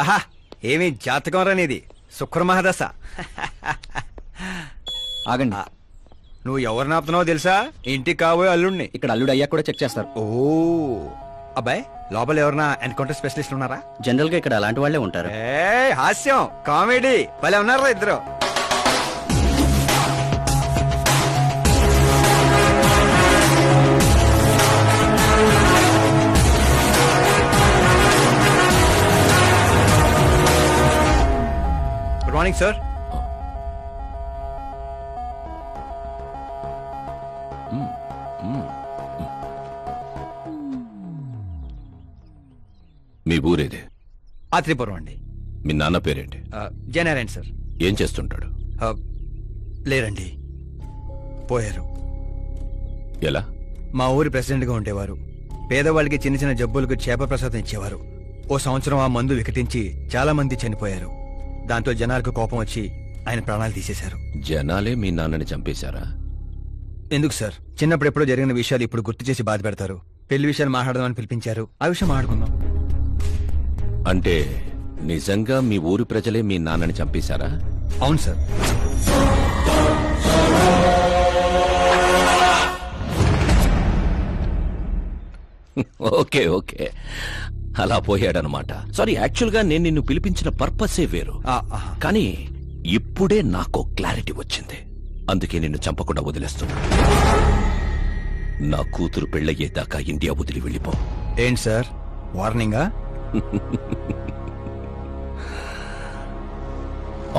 ఆహా ఏమి జాతకం రానిది. శుక్రమహాదశ. ఆగండి. నువ్వు ఎవరిని ఆపుతున్నావో తెలుసా? ఇంటికి కాబోయే అల్లుణ్ణి. ఇక్కడ అల్లుడు అయ్యాక కూడా చెక్ చేస్తారు. ఓ అబ్బాయి లోపల ఎవరన్నా ఎన్కౌంటర్ స్పెషలిస్ట్ ఉన్నారా? జనరల్గా ఇక్కడ అలాంటి వాళ్ళే ఉంటారు. ఏ హాస్యం కామెడీ. భలే ఉన్నారా ఇద్దరు. Morning sir. మీ ఊరేదే? ఆత్రిపురం అండి. మీ నాన్న పేరేంటి? జనారాయణ సార్. ఏం చేస్తుంటాడు? లేరండి. పోయారు. ఎలా? మా ఊరి ప్రెసిడెంట్గా ఉండేవారు. పేదవాళ్ళకి చిన్న చిన్న జబ్బులకు చేప ప్రసాదం ఇచ్చేవారు. ఓ సంవత్సరం ఆ మందు వికటించి చాలా మంది చనిపోయారు. దాంతో జనాలకు కోపం వచ్చి ఆయన ప్రాణాలు తీసేశారు. జనాలే మీ నాన్నని చంపేశారా? ఎందుకు సార్? చిన్నప్పుడు ఎప్పుడో జరిగిన విషయాలు ఇప్పుడు గుర్తు చేసి బాధ పెడతారు. పెళ్ళి విషయాలు మాట్లాడదామని పిలిపించారు. ఆ విషయం మాట్లాడుకుందాం. అంటే నిజంగా మీ ఊరి ప్రజలే మీ నాన్నని చంపేశారా? అవును సార్. Okay okay. అలా పోయాడనమాట. సారీ యాక్చువల్గా నేను నిన్ను పిలిపించిన పర్పసే వేరు. కానీ ఇప్పుడే నాకు క్లారిటీ వచ్చింది. అందుకే నిన్ను చంపకుండా వదిలేస్తున్నా నా కూతురు పెళ్ళయ్యేదాకా ఇండియా వదిలి వెళ్ళిపో. ఏంటి సార్? వార్నింగా?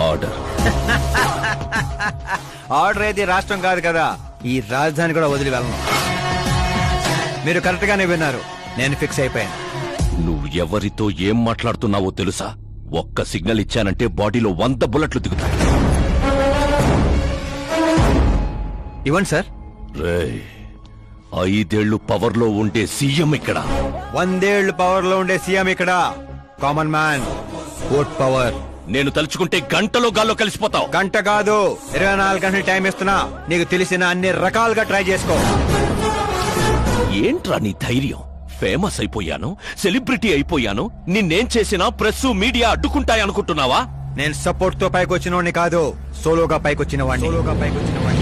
ఆర్డర్ ఆర్డర్ అయితే రాష్ట్రం కాదు కదా. ఈ రాజధాని కూడా వదిలి వెళ్ళను. మీరు కరెక్ట్ గానే విన్నారు. నేను ఫిక్స్ అయిపోయాను. ఎవరితో ఏం మాట్లాడుతున్నావో తెలుసా? ఒక్క సిగ్నల్ ఇచ్చానంటే బాడీలో వంద బుల్లెట్లు దిగుతాయి. ఇవ్వండి సార్. ఐదేళ్ళు పవర్లో ఉండే సీఎం ఇక్కడ. వందేళ్ళు పవర్లో ఉండే సీఎం ఇక్కడ. Common man vote power. నేను తలుచుకుంటే గంటలో గాల్లో కలిసిపోతావు. గంట కాదు ఇరవై నాలుగు గంటలు టైం ఇస్తున్నా. నీకు తెలిసిన అన్ని రకాలుగా ట్రై చేసుకో. ఏంట్రా నీ ధైర్యం? ఫేమస్ అయిపోయాను సెలబ్రిటీ అయిపోయాను నిన్నేం చేసినా ప్రెస్ మీడియా అడ్డుకుంటాయనుకుంటున్నావా? నేను సపోర్ట్తో పైకి వచ్చిన కాదు సోలోగా పైకి వచ్చిన వాడిని సోలోగా పైకి వచ్చిన వాడిని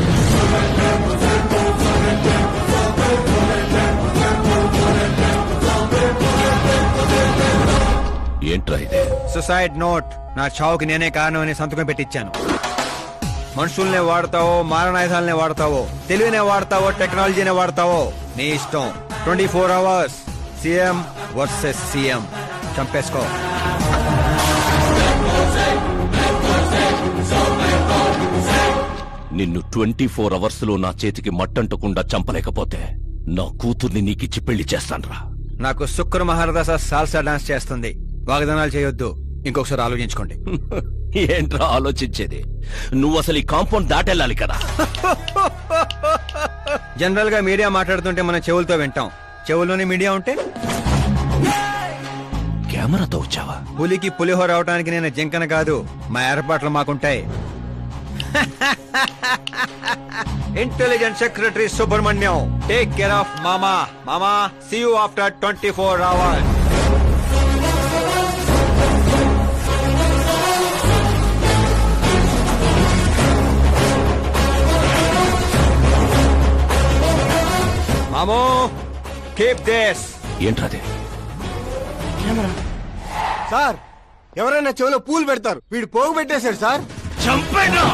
ఏంట్రా ఇదే? సుసైడ్ నోట్ నా చావుకి నేనే కారణం అని సంతకం పెట్టించాను మనుషుల్నే వాడతావో మారణాయుధాలనే వాడతావో తెలివినే వాడతావో టెక్నాలజీనే వాడతావో నీ ఇష్టం. Twenty four hours CM versus CM. చంపేసుకో. నిన్ను ట్వంటీ ఫోర్ అవర్స్లో నా చేతికి మట్టంటకుండా చంపలేకపోతే నా కూతుర్ని నీకిచ్చి పెళ్ళి చేస్తాన్రా. నాకు శుక్ర మహారదశ సాల్సా డాన్స్ చేస్తుంది. వాగ్దానాలు చేయొద్దు. ఇంకొకసారి ఆలోచించుకోండి. ఏంట్రా ఆలోచించేది? నువ్వు అసలు ఈ కాంపౌండ్ దాటెళ్ళాలి కదా. జనరల్గా మీడియా మాట్లాడుతుంటే మన చెవులతో వింటాం. చెవుల్లోనే మీడియా ఉంటే? కెమెరాతో వచ్చావా? పులికి పులిహోర అవడానికి నేను జింకన కాదు మా ఏర్పాట్లు మాకుంటాయి. Intelligent secretary Subrahmanyam take care of మామా. మామా see you after twenty four hours మామో keep this ఏంట్రాదే? సార్ ఎవరైనా చెవిలో పూలు పెడతారు. వీడు పోగు పెట్టేశాడు సార్. చంపేనా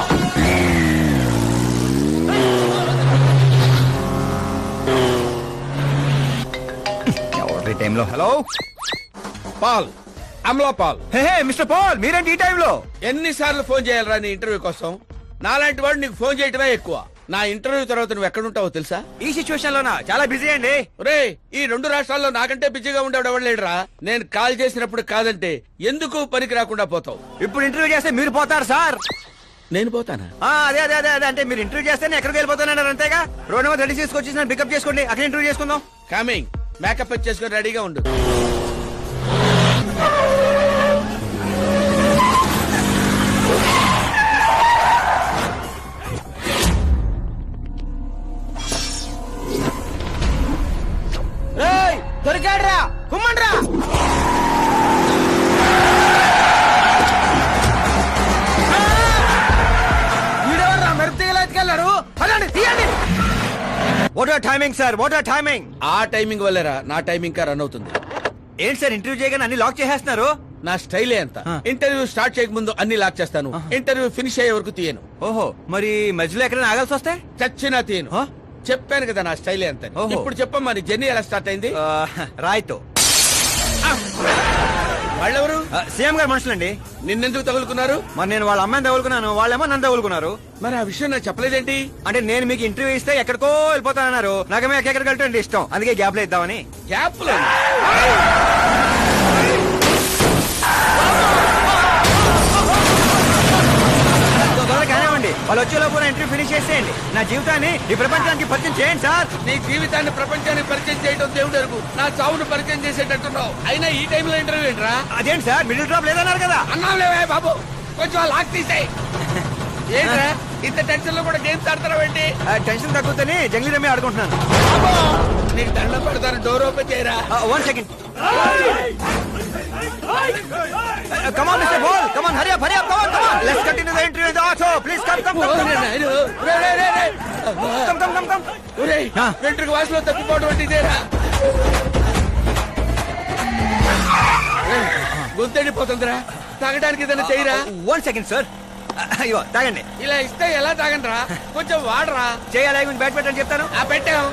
ఎవరి టైంలో? Hello? Paul Amala Paul. Hey hey mister Paul మీరేంటి ఈ టైంలో? ఎన్నిసార్లు ఫోన్ చేయాలరా నీ ఇంటర్వ్యూ కోసం? నాలాంటి వాడు నీకు ఫోన్ చేయటమే ఎక్కువ. నా ఇంటర్వ్యూ తర్వాత నువ్వు ఎక్కడుంటావో తెలుసా? ఈ సిచ్యువేషన్ లోనా? చాలా బిజీ అండి. రే ఈ రెండు రాష్ట్రాల్లో నాకంటే బిజీగా ఉండేవాడు ఎవడు లేడురా? నేను కాల్ చేసినప్పుడు కాదంటే ఎందుకు పనికి రాకుండా పోతావు? ఇప్పుడు ఇంటర్వ్యూ చేస్తే మీరు పోతారు సార్. నేను పోతానా? ఆ, అదే అదే అదే అదే. అంటే మీరు ఇంటర్వ్యూ చేస్తే నేను ఎక్కడికి వెళ్ళిపోతానన్నారు అంతేగా? రోడ్ నెంబర్ థర్టీ తీసుకొచ్చి నన్ను పికప్ చేసుకోండి. అక్కడ ఇంటర్వ్యూ చేసుకుందాం. కమింగ్ మేకప్ చేసుకొని రెడీగా ఉండు. అడ్డాడ్రా కుమ్మండ్రా. వీడెవర్రా timing sir what are timing ఆ టైమింగ్ వల్లేరా? నా టైమింగ్ కా రన్ అవుతుంది. ఏంటి సార్ ఇంటర్వ్యూ చేయగానే అన్ని లాక్ చేసేస్తున్నారు? నా స్టైలే అంత. ఇంటర్వ్యూ స్టార్ట్ చేయకముందు అన్ని లాక్ చేస్తాను. ఇంటర్వ్యూ ఫినిష్ అయ్యే వరకు తీయను. ఓహో మరి మధ్యలో ఎక్కడైనా ఆగాల్సి వస్తే? చచ్చినా తీయను. చెప్పాను కదా నా స్టైలే ఓహో. ఇప్పుడు చెప్పమ్మా నీ జర్నీ ఎలా స్టార్ట్ అయింది? ఆ, రాయ్తో. వాళ్ళెవరు? ఆ, సీఎం గారు మనుషులండి. నిన్నెందుకు తగులుకున్నారు? మరి నేను వాళ్ళ అమ్మాయిని తగులుకున్నాను వాళ్ళేమో నన్ను తగులుకున్నారు. మరి ఆ విషయం నాకు చెప్పలేదేంటి? అంటే నేను మీకు ఇంటర్వ్యూ ఇస్తే ఎక్కడికో వెళ్ళిపోతానన్నారు. నాకేమో ఎక్కడికి వెళ్ళటం ఇష్టం. అందుకే గ్యాప్లో ఇద్దామని గ్యాప్లో కానివ్వండి వాళ్ళు వచ్చే లోపల ఇంటర్వ్యూ ఫినిష్ చేసేయండి. నా జీవితాన్ని ఈ ప్రపంచానికి పరిచయం చేయండి సార్. నీ జీవితాన్ని ప్రపంచానికి పరిచయం చేయడం దేవుడు ఎరుగు నా చావును పరిచయం చేసేటట్టున్నావు. అయినా ఈ టైంలో ఇంటర్వ్యూ ఏంట్రా? అదేంటి సార్? మిడిల్ డ్రాప్ లేదన్నారు కదా. అన్నావులేవే బాబు. కొంచెం లాక్ తీసేయ్. ఏంట్రా? ఇంత టెన్షన్లో కూడా గేమ్స్ ఆడతారా ఆ, టెన్షన్ తగ్గుతుంది జంగ్లీ రమ్మి ఆడుకుంటున్నాను. నీకు దండం పెడతాను. డోర్ ఓపెన్ చేయరా? One second come on mister boll come on Hari up Hari up come on come on let's continue the interview in the auto please come come ఓ, రే నాయను. రే, రే, రే, రే. కమ్ కమ్ కమ్ కమ్ ఒరేయ్. వెంట్రుక వాసులో తప్పిపోవడం అంటే రేయ్, గొంతెండిపోతుందిరా. తాగడానికి ఏదైనా చేయరా? వన్ సెకండ్ సార్ అయ్యో తాగండి. ఇలా ఇస్తే ఎలా తాగండిరా? కొంచెం వాడరా. చేయాలి కొంచెం బ్యాట్ పెట్టని చెప్తాను. ఆ పెట్టాం.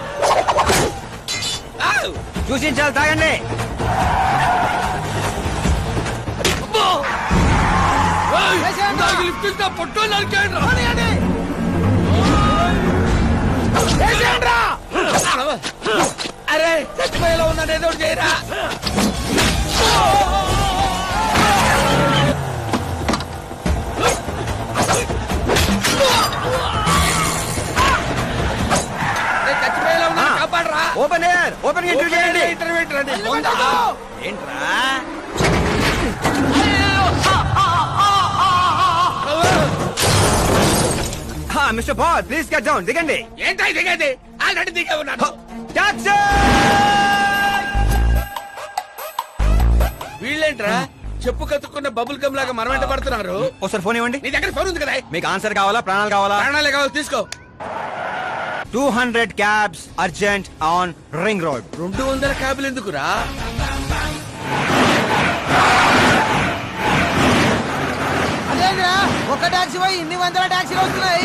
చూసించాలి తాగండి. ఓయ్, నాకు లిఫ్ట్ ఇస్తే పొట్టో. అరే చచ్చిపోయేలా ఉన్నాను ఏదో చేయరా. ఓపెన్ ఎయిర్ ఓపెన్ ఇంటర్వ్యూ చేయండి. ఇంటర్వ్యూ ఏంట్రా? Mister Paul please cut down దిగండి. ఏంటా దిగేది? ఆల్రెడీ దిగే ఉన్నాను. టాక్సీ వీళ్ళేంట్రా? చెప్పు కతుక్కున్న బబుల్ గమ్ లాగా మనం వెంట పడుతున్నారు? ఒకసారి ఫోన్ ఇవ్వండి. నీ దగ్గర ఫోన్ ఉంది కదా? మీకు ఆన్సర్ కావాలా? ప్రాణాలు కావాలా? ప్రాణాలే కావాలి తీసుకో. Two hundred cabs urgent on ring road. రెండు వందల క్యాబులు ఎందుకురా? ఒక టాక్సీ పోయి ఇన్ని వందల టాక్సీలు వస్తున్నాయి.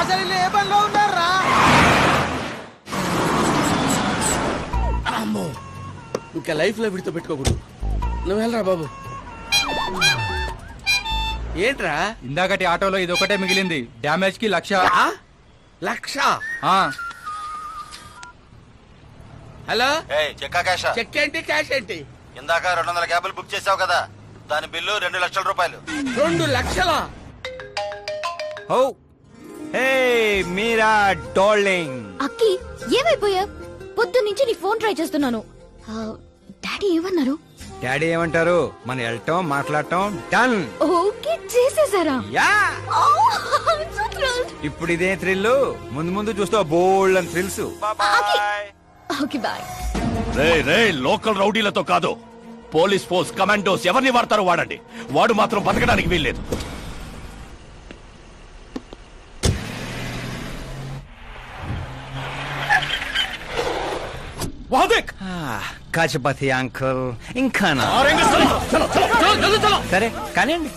అసలు వీళ్ళు ఏ పనిలో ఉన్నారా అమ్మో ఇంకా లైఫ్లో విడితో పెట్టుకోకూడదు. నువ్వు వెళ్ళరా బాబు. ఏంట్రా? ఇందాకటి ఆటోలో ఇది ఒకటే మిగిలింది. డ్యామేజ్కి లక్ష. ఆ? లక్ష? ఆ, హలో? చెక్కా క్యాష్? చెక్ ఏంటి క్యాష్ ఏంటి? ఇందాక రెండు వందల క్యాబులు బుక్ చేసావు కదా దాని బిల్లు రెండు లక్షల రూపాయలు. రెండు లక్షల? ఓ హే మీరా డార్లింగ్. అక్కి ఏమైపోయా పొద్దు నుంచి నీ ఫోన్ ట్రై చేస్తున్నాను. ఆ, డాడీ ఏమన్నారు? డాడీ ఏమంటారు? మన వెళ్ళటం మాట్లాడటం డన్. ఓకే చేసేసారా? Yeah. Oh, I'm so thrilled. ఇప్పుడు ఇదే థ్రిల్ ముందు ముందు చూస్తావు బోల్డ్ అని థ్రిల్స్ ఓకే బాయ్. రే రే లోకల్ రౌడీలతో కాదు. పోలీస్ ఫోర్స్ కమాండోస్ ఎవరిని వాడతారో వాడండి. వాడు మాత్రం బతకడానికి వీల్లేదు. కాచపతి అంకుల్ ఇంకా. సరే కానివ్వండి.